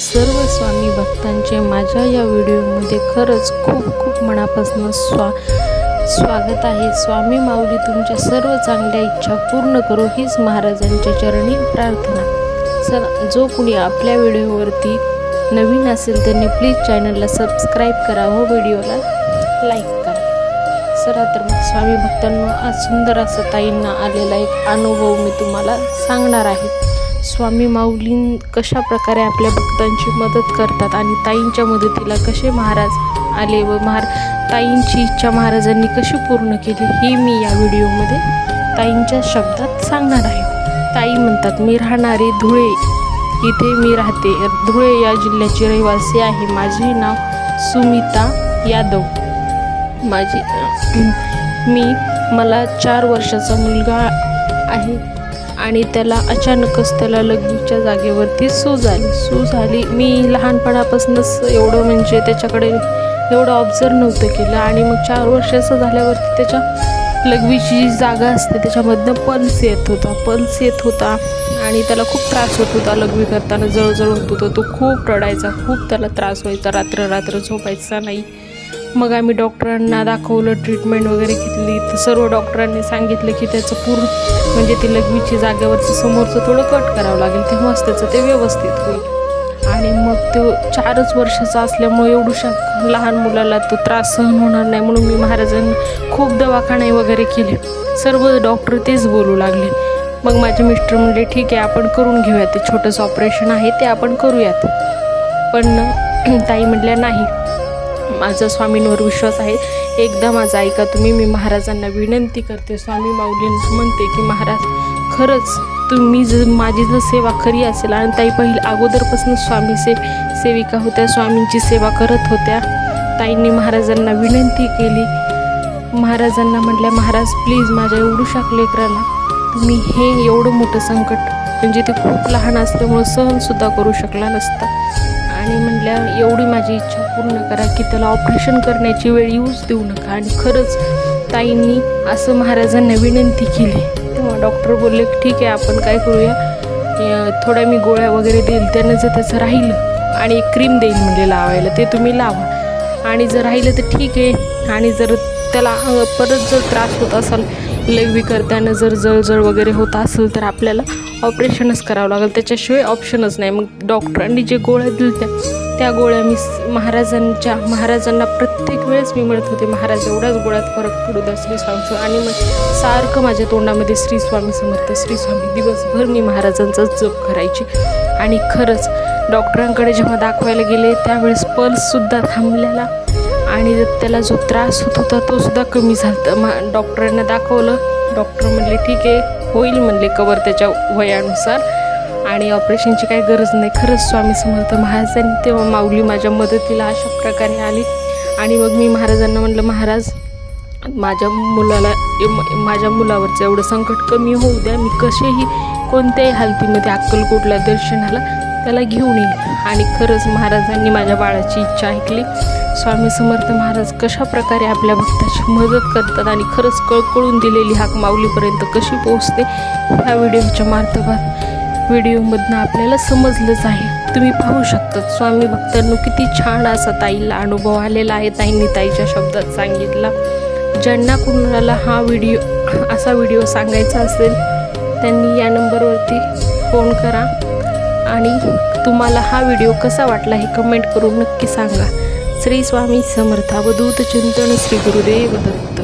सर्व स्वामी भक्तांचे माझ्या या व्हिडिओमध्ये खरंच खूप खूप मनापासून स्वा स्वागत आहे. स्वामी माऊली तुमच्या सर्व चांगल्या इच्छा पूर्ण करू हीच महाराजांच्या चरणी प्रार्थना. सर जो कुणी आपल्या व्हिडिओवरती नवीन असेल त्यांनी प्लीज चॅनलला सबस्क्राईब करा व व्हिडिओला लाईक करा. चला तर मग स्वामी भक्तांना आज सुंदर असं ताईंना आलेला एक अनुभव मी तुम्हाला सांगणार आहे. स्वामी माऊलीं कशा प्रकारे आपल्या भक्तांची मदत करतात आणि ताईंच्या मदतीला कसे महाराज आले व महार ताईंची इच्छा महाराजांनी कशी पूर्ण केली हे मी या व्हिडिओमध्ये ताईंच्या शब्दात सांगणार आहे. ताई म्हणतात मी राहणारे धुळे. इथे मी राहते. धुळे या जिल्ह्याची रहिवासी आहे. माझे नाव सुमिता यादव. माझी मी मला चार वर्षाचा मुलगा आहे. आणि त्याला अचानकच त्याला लग्नीच्या जागेवरती सू झाली. सू झाली. मी लहानपणापासूनच एवढं म्हणजे त्याच्याकडे एवढं ऑब्झर्व नव्हतं केलं आणि मग चार वर्षाचं झाल्यावरती त्याच्या लघवीची जी जागा असते त्याच्यामधनं पल्स येत होता. पल्स येत होता आणि त्याला खूप त्रास होत होता लघवी करताना. जळजळ होत होतं. तो खूप रडायचा. खूप त्याला त्रास व्हायचा. रात्र रात्र झोपायचा नाही. मग आम्ही डॉक्टरांना दाखवलं ट्रीटमेंट वगैरे घेतली. तर सर्व डॉक्टरांनी सांगितलं की त्याचं पूर्ण म्हणजे ती लघवीची जागेवरचं समोरचं थोडं कट करावं लागेल. तेव्हाच त्याचं ते व्यवस्थित होईल. आणि मग तो चारच वर्षाचा असल्यामुळे एवढूशा लहान मुलाला तो त्रास सहन होणार नाही. म्हणून मी महाराजांना खूप दवाखाने वगैरे केले. सर्व डॉक्टर तेच बोलू लागले. मग माझे मिस्टर म्हणले ठीक आहे आपण करून घेऊया ते छोटंसं ऑपरेशन आहे ते आपण करूयात. पण ताई म्हटल्या नाही. माझा स्वामींवर विश्वास आहे. एकदा माझा ऐका तुम्ही मी महाराजांना विनंती करते. स्वामी माऊलींना म्हणते की महाराज खरंच तुम्ही जर माझी जर सेवा खरी असेल आणि ताई पहिले अगोदरपासून स्वामी से सेविका होत्या स्वामींची सेवा करत होत्या ताईंनी महाराजांना विनंती केली. महाराजांना म्हटल्या महाराज प्लीज माझ्या एवढूशा लेकराला तुम्ही हे एवढं मोठं संकट म्हणजे ते खूप लहान असल्यामुळं सहनसुद्धा करू शकला नसता. आणि म्हणल्या एवढी माझी इच्छा पूर्ण करा की त्याला ऑपरेशन करण्याची वेळ येऊच देऊ नका. आणि खरंच ताईंनी असं महाराजांना विनंती केली. तेव्हा डॉक्टर बोलले ठीक आहे आपण काय करूया? थोड्या मी गोळ्या वगैरे देईल. त्यानं जर त्याचं राहिलं आणि एक क्रीम देईल म्हणजे लावायला ते तुम्ही लावा. आणि जर राहिलं तर ठीक आहे. आणि जर त्याला परत जर त्रास होत असाल लघवी करताना जर जळजळ वगैरे होत असेल तर आपल्याला ऑपरेशनच करावं लागेल. त्याच्याशिवाय ऑप्शनच नाही. मग डॉक्टरांनी जे गोळ्या दिल्या त्या गोळ्या मी महाराजांच्या महाराजांना प्रत्येक वेळेस मी म्हणत होते महाराज एवढ्याच गोळ्यात फरक पडू द्या श्री स्वामी आणि मग सारखं माझ्या तोंडामध्ये श्री स्वामी समर्थ श्री स्वामी दिवसभर मी महाराजांचाच जप करायची. आणि खरंच डॉक्टरांकडे जेव्हा दाखवायला गेले त्यावेळेस पल्ससुद्धा थांबलेला. आणि त्याला जो त्रास होत होता तो सुद्धा कमी झाला मा डॉक्टरांना दाखवलं. डॉक्टर म्हणले ठीक आहे होईल म्हणले कवर त्याच्या वयानुसार. आणि ऑपरेशनची काही गरज नाही. खरंच स्वामी समर्थ महाराजांनी तेव्हा माऊली माझ्या मदतीला अशा प्रकारे आली. आणि मग मी महाराजांना म्हटलं महाराज माझ्या मुलाला माझ्या मुलावरचं एवढं संकट कमी होऊ द्या. मी कसेही कोणत्याही हालतीमध्ये अक्कलकोटला दर्शनाला त्याला घेऊन येईल आणि खरंच महाराजांनी माझ्या बाळाची इच्छा ऐकली. स्वामी समर्थ महाराज कशा प्रकारे आपल्या भक्ताची मदत करतात आणि खरंच कळकळून दिलेली हाक माऊलीपर्यंत कशी पोहोचते ह्या व्हिडिओच्या मार्फत व्हिडिओमधनं आपल्याला समजलंच आहे. तुम्ही पाहू शकता स्वामी भक्तांनो किती छान असा ताईला अनुभव आलेला आहे. ताईंनी ताईच्या शब्दात सांगितला ज्यांना कुणाला हा व्हिडिओ असा व्हिडिओ सांगायचा असेल त्यांनी या नंबरवरती फोन करा. आणि तुम्हाला हा व्हिडिओ कसा वाटला हे कमेंट करून नक्की सांगा. श्री स्वामी समर्थ अवधूत चिंतन श्री गुरुदेव दत्त.